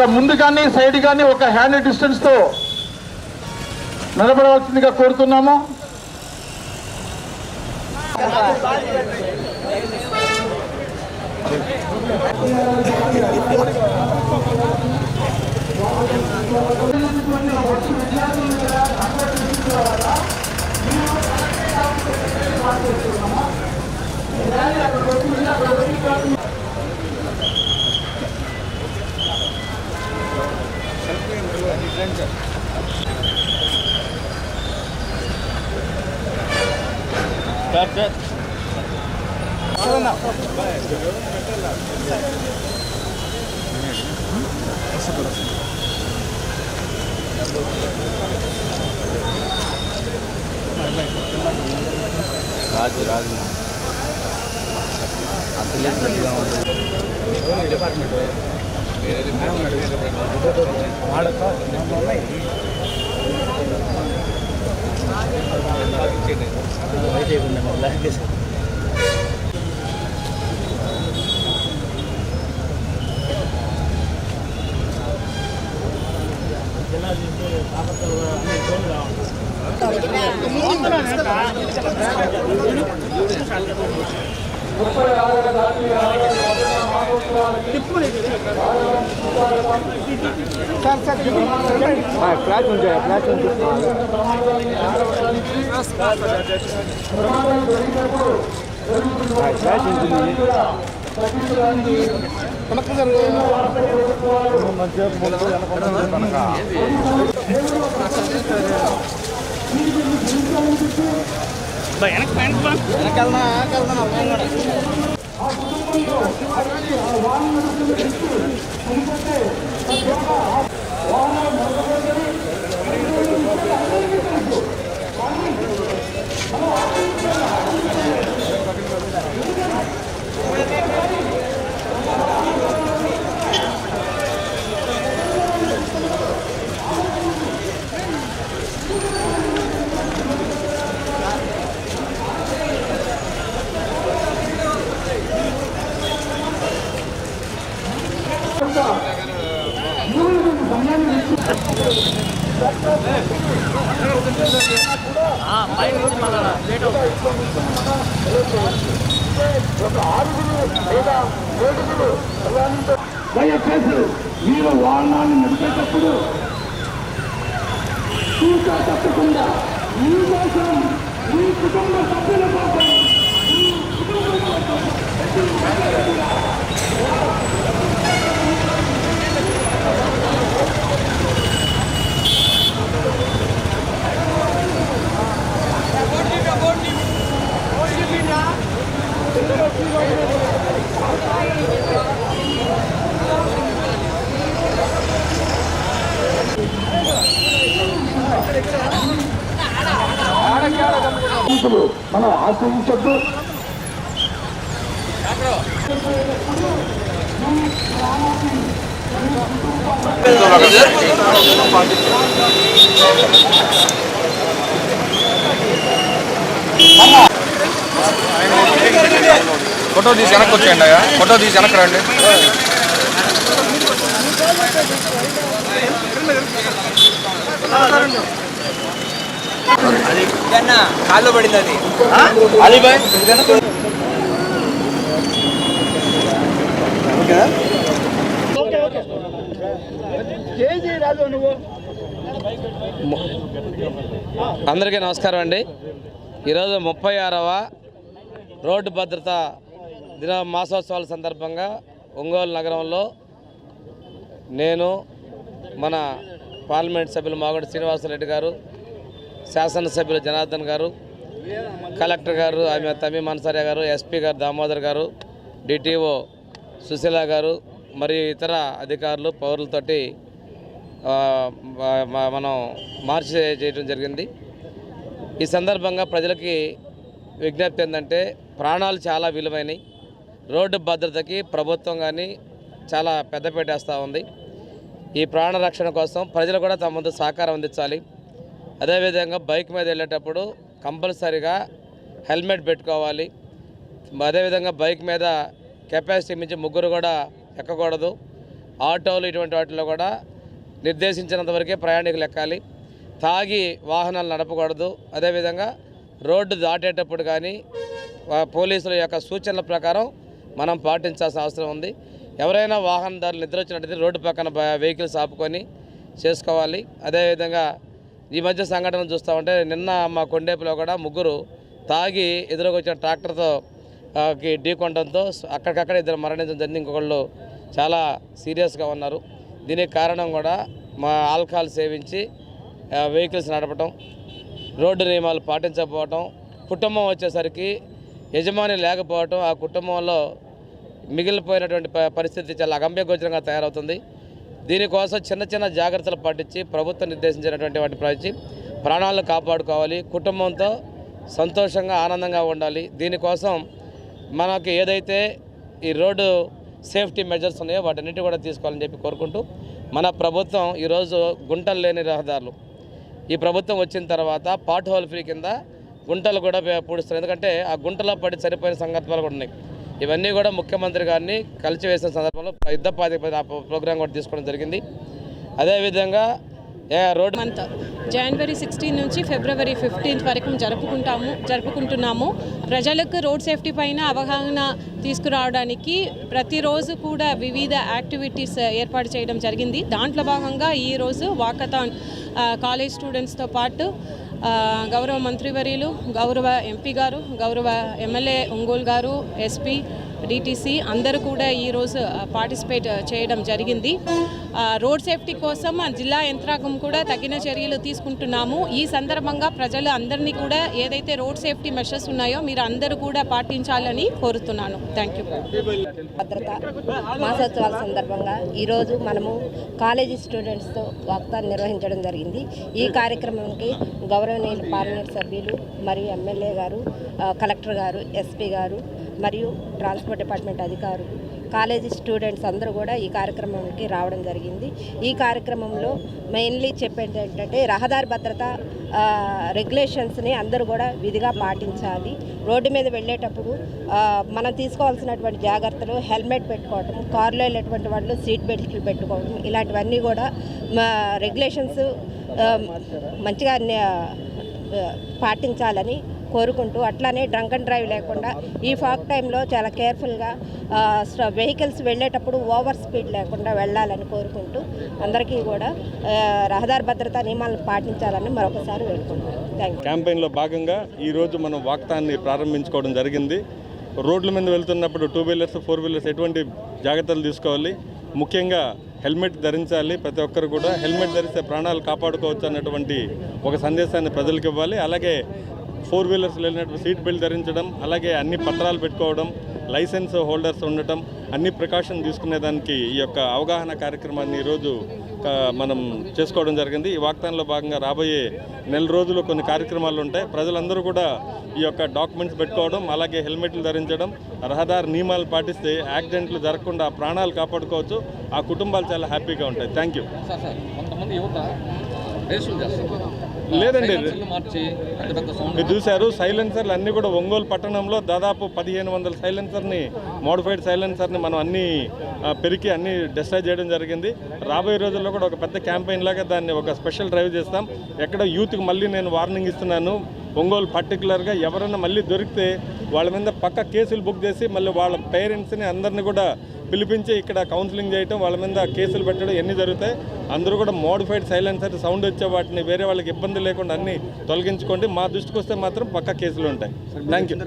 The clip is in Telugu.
ఒక ముందు కానీ సైడ్ కానీ ఒక హ్యాండ్ డిస్టెన్స్తో నిలబడవలసిందిగా కోరుతున్నాము. राज राज డిపార్ట్మెంట్ వాడక అయితే ఉండే మళ్ళీ రాజు రాజు ఫ్లాట్ ఉంటాయి ఫ్లాట్ ఉంటుంది ఫ్లాట్ ఉంటుంది కనెక్ట్ వెనక్కి వెనకెళ్ళా వెనకెళ్దాం అమ్మాయి కూడా వాహనం దయచేసి మీరు వాహనాన్ని నడిపేటప్పుడు చూసా తప్పకుండా మీ కోసం మీ కుటుంబ సభ్యుల కోసం మీ కుటుంబ కోసం మనం ఆశ్రయించద్దు ఫోటో తీసి వెనక్కి వచ్చేయండి అయ్యా. ఫోటో తీసి వెనక్కి రండి. కాళ్ళు పడింది అది అందరికీ నమస్కారం అండి. ఈరోజు ముప్పై ఆరవ రోడ్డు భద్రత దిన మాసోత్సవాల సందర్భంగా ఒంగోలు నగరంలో నేను మన పార్లమెంట్ సభ్యులు మాగడి శ్రీనివాసరెడ్డి గారు శాసనసభ్యులు జనార్దన్ గారు కలెక్టర్ గారు ఆమె తమి మనసార్య గారు ఎస్పీ గారు దామోదర్ గారు డిటిఓ సుశీల గారు మరియు ఇతర అధికారులు పౌరులతోటి మనం మార్చి చేయడం జరిగింది. ఈ సందర్భంగా ప్రజలకి విజ్ఞప్తి ఏంటంటే ప్రాణాలు చాలా విలువైనవి రోడ్డు భద్రతకి ప్రభుత్వం కానీ చాలా పెద్దపేటేస్తూ ఉంది. ఈ ప్రాణ రక్షణ కోసం ప్రజలు కూడా తమ ముందు సహకారం అందించాలి. అదేవిధంగా బైక్ మీద వెళ్ళేటప్పుడు కంపల్సరీగా హెల్మెట్ పెట్టుకోవాలి. అదేవిధంగా బైక్ మీద కెపాసిటీ మించి ముగ్గురు కూడా ఎక్కకూడదు. ఆటోలు ఇటువంటి వాటిలో కూడా నిర్దేశించినంత వరకే ప్రయాణికులు ఎక్కాలి. తాగి వాహనాలు నడపకూడదు. అదేవిధంగా రోడ్డు దాటేటప్పుడు కానీ పోలీసుల యొక్క సూచనల ప్రకారం మనం పాటించాల్సిన అవసరం ఉంది. ఎవరైనా వాహనదారులు నిద్ర వచ్చినట్టయితే రోడ్డు పక్కన బ- వెహికల్స్ ఆపుకొని చేసుకోవాలి. అదేవిధంగా ఈ మధ్య సంఘటన చూస్తామంటే నిన్న మా కొండేపులో కూడా ముగ్గురు తాగి ఎదురుగా వచ్చిన ట్రాక్టర్తో ఢీకొనడంతో అక్కడికక్కడ ఇద్దరు మరణించడం జరిగింది. ఇంకొకళ్ళు చాలా సీరియస్గా ఉన్నారు. దీనికి కారణం కూడా మా ఆల్కహాల్ సేవించి వెహికల్స్ నడపటం రోడ్డు నియమాలు పాటించకపోవటం కుటుంబం వచ్చేసరికి యజమాని లేకపోవటం ఆ కుటుంబంలో మిగిలిపోయినటువంటి ప- పరిస్థితి చాలా అగంభ్యగోచరంగా తయారవుతుంది. దీనికోసం చిన్న చిన్న జాగ్రత్తలు పాటించి ప్రభుత్వం నిర్దేశించినటువంటి వాటి పాటించి ప్రాణాలను కాపాడుకోవాలి. కుటుంబంతో సంతోషంగా ఆనందంగా ఉండాలి. దీనికోసం మనకి ఏదైతే ఈ రోడ్డు సేఫ్టీ మెజర్స్ ఉన్నాయో వాటన్నిటి కూడా తీసుకోవాలని చెప్పి కోరుకుంటూ మన ప్రభుత్వం ఈరోజు గుంటలు లేని రహదారులు. ఈ ప్రభుత్వం వచ్చిన తర్వాత పాట్ హోల్ ఫ్రీ కింద గుంటలు కూడా పే- ఎందుకంటే ఆ గుంటలో పడి చనిపోయిన సంఘటనలు కూడా ఉన్నాయి. ఇవన్నీ కూడా ముఖ్యమంత్రి గారిని కలిసివేసిన సందర్భంలో యుద్ధ ప్రాతిపదికన ప్రోగ్రాం కూడా తీసుకోవడం జరిగింది. అదేవిధంగా రోడ్ రోడ్డు మంత్ జనవరి సిక్స్టీన్ నుంచి ఫిబ్రవరి ఫిఫ్టీన్త్ వరకు జరుపుకుంటాము జరుపుకుంటున్నాము. ప్రజలకు రోడ్ సేఫ్టీ పైన అవగాహన తీసుకురావడానికి ప్రతిరోజు కూడా వివిధ యాక్టివిటీస్ ఏర్పాటు చేయడం జరిగింది. దాంట్లో భాగంగా ఈరోజు వాకథాన్ కాలేజ్ స్టూడెంట్స్తో పాటు గౌరవ మంత్రివర్యులు గౌరవ ఎంపీ గారు గౌరవ ఎమ్మెల్యే ఒంగోలు గారు ఎస్పీ డిటీసీ అందరూ కూడా ఈరోజు పార్టిసిపేట్ చేయడం జరిగింది. రోడ్ సేఫ్టీ కోసం జిల్లా యంత్రాంగం కూడా తగిన చర్యలు తీసుకుంటున్నాము. ఈ సందర్భంగా ప్రజలు అందరినీ కూడా ఏదైతే రోడ్ సేఫ్టీ మెషర్స్ ఉన్నాయో మీరు అందరూ కూడా పాటించాలని కోరుతున్నాను. థ్యాంక్ యూ భద్రత మాసోత్సవాల సందర్భంగా ఈరోజు మనము కాలేజీ స్టూడెంట్స్తో వాక్తాన్ని నిర్వహించడం జరిగింది. ఈ కార్యక్రమానికి గౌరవనీయులు పార్లమెంట్ సభ్యులు మరియు ఎమ్మెల్యే గారు కలెక్టర్ గారు ఎస్పీ గారు మరియు ట్రాన్స్పోర్ట్ డిపార్ట్మెంట్ అధికారులు. కాలేజీ స్టూడెంట్స్ అందరూ కూడా ఈ కార్యక్రమానికి రావడం జరిగింది. ఈ కార్యక్రమంలో మెయిన్లీ చెప్పేది ఏంటంటే రహదారి భద్రత రెగ్యులేషన్స్ని అందరూ కూడా విధిగా పాటించాలి. రోడ్డు మీద వెళ్ళేటప్పుడు మనం తీసుకోవాల్సినటువంటి జాగ్రత్తలు హెల్మెట్ పెట్టుకోవటం కారులో వెళ్ళేటువంటి వాళ్ళు సీట్ బెల్ట్లు పెట్టుకోవడం ఇలాంటివన్నీ కూడా మా రెగ్యులేషన్స్ మంచిగా నే- పాటించాలని కోరుకుంటూ అట్లానే డ్రంక్ అండ్ డ్రైవ్ లేకుండా ఈ ఫాక్ టైంలో చాలా కేర్ఫుల్గా వెహికల్స్ వెళ్ళేటప్పుడు ఓవర్ స్పీడ్ లేకుండా వెళ్ళాలని కోరుకుంటూ అందరికీ కూడా రహదారి భద్రతా నియమాలను పాటించాలని మరొకసారి వేడుకుంటున్నాను థ్యాంక్ క్యాంపెయిన్లో భాగంగా ఈరోజు మనం వాక్తాన్ని ప్రారంభించుకోవడం జరిగింది. రోడ్ల మీద వెళ్తున్నప్పుడు టూ వీలర్స్ ఫోర్ వీలర్స్ ఎటువంటి జాగ్రత్తలు తీసుకోవాలి? ముఖ్యంగా హెల్మెట్ ధరించాలి. ప్రతి ఒక్కరు కూడా హెల్మెట్ ధరిస్తే ప్రాణాలు కాపాడుకోవచ్చు అన్నటువంటి ఒక సందేశాన్ని ప్రజలకు ఇవ్వాలి. అలాగే ఫోర్ వీలర్స్ వెళ్ళినప్పుడు సీట్ బెల్ట్ ధరించడం అలాగే అన్ని పత్రాలు పెట్టుకోవడం లైసెన్స్ హోల్డర్స్ ఉండటం అన్ని ప్రికాషన్ తీసుకునేదానికి ఈ యొక్క అవగాహన కార్యక్రమాన్ని ఈరోజు మనం చేసుకోవడం జరిగింది. ఈ వాగ్దానంలో భాగంగా రాబోయే నెల రోజులు కొన్ని కార్యక్రమాలు ఉంటాయి. ప్రజలందరూ కూడా ఈ యొక్క డాక్యుమెంట్స్ పెట్టుకోవడం అలాగే హెల్మెట్లు ధరించడం రహదారి నియమాలు పాటిస్తే యాక్సిడెంట్లు జరగకుండా ప్రాణాలు కాపాడుకోవచ్చు. ఆ కుటుంబాలు చాలా హ్యాపీగా ఉంటాయి. Thank you. లేదండి మీరు చూశారు. సైలెన్సర్లు అన్నీ కూడా ఒంగోలు పట్టణంలో దాదాపు పదిహేను వందల సైలెన్సర్ని మోడిఫైడ్ సైలెన్సర్ని మనం అన్ని ఆ, పెరికి అన్ని డిస్ట్రాయ్ చేయడం జరిగింది. రాబోయే రోజుల్లో కూడా ఒక పెద్ద క్యాంపెయిన్ లాగా దాన్ని ఒక స్పెషల్ డ్రైవ్ చేస్తాం. ఎక్కడ యూత్కి మళ్ళీ నేను వార్నింగ్ ఇస్తున్నాను. ఒంగోలు పర్టికులర్గా ఎవరైనా మళ్ళీ దొరికితే వాళ్ళ మీద పక్క కేసులు బుక్ చేసి మళ్ళీ వాళ్ళ పేరెంట్స్ని అందరిని కూడా పిలిపించి ఇక్కడ కౌన్సిలింగ్ చేయటం వాళ్ళ మీద కేసులు పెట్టడం ఎన్ని జరుగుతాయి అందరూ కూడా మోడిఫైడ్ సైలెన్సర్ సౌండ్ వచ్చే వాటిని వేరే వాళ్ళకి ఇబ్బంది లేకుండా అన్ని తొలగించుకోండి. మా దృష్టికి వస్తే మాత్రం పక్క కేసులు ఉంటాయి. Thank you